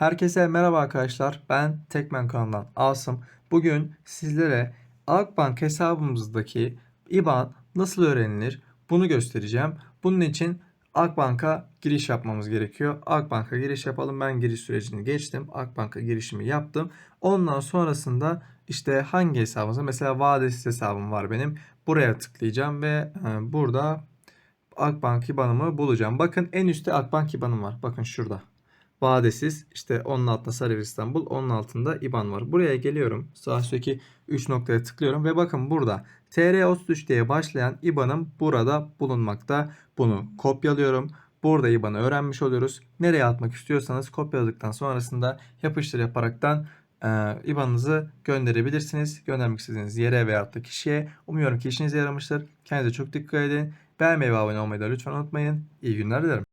Herkese merhaba arkadaşlar. Ben Tekmen kanalından Asım. Bugün sizlere Akbank hesabımızdaki IBAN nasıl öğrenilir bunu göstereceğim. Bunun için Akbank'a giriş yapmamız gerekiyor. Akbank'a giriş yapalım. Ben giriş sürecini geçtim. Akbank'a girişimi yaptım. Ondan sonrasında işte hangi hesabımıza mesela vadesiz hesabım var benim. Buraya tıklayacağım ve e, burada Akbank IBAN'ımı bulacağım. Bakın en üstte Akbank IBAN'ım var. Bakın şurada. Vadesiz işte onun altında Sarıyer İstanbul onun altında IBAN var. Buraya geliyorum. Sağ üstteki 3 noktaya tıklıyorum ve bakın burada TR33 diye başlayan IBAN'ım burada bulunmakta. Bunu kopyalıyorum. Burada IBAN'ı öğrenmiş oluyoruz. Nereye atmak istiyorsanız kopyaladıktan sonrasında yapıştır yaparaktan e, IBAN'ınızı gönderebilirsiniz. Göndermek istediğiniz yere veya da kişiye. Umuyorum ki işinize yaramıştır. Kendinize çok dikkat edin. Beğenmeyi ve abone olmayı da lütfen unutmayın. İyi günler dilerim.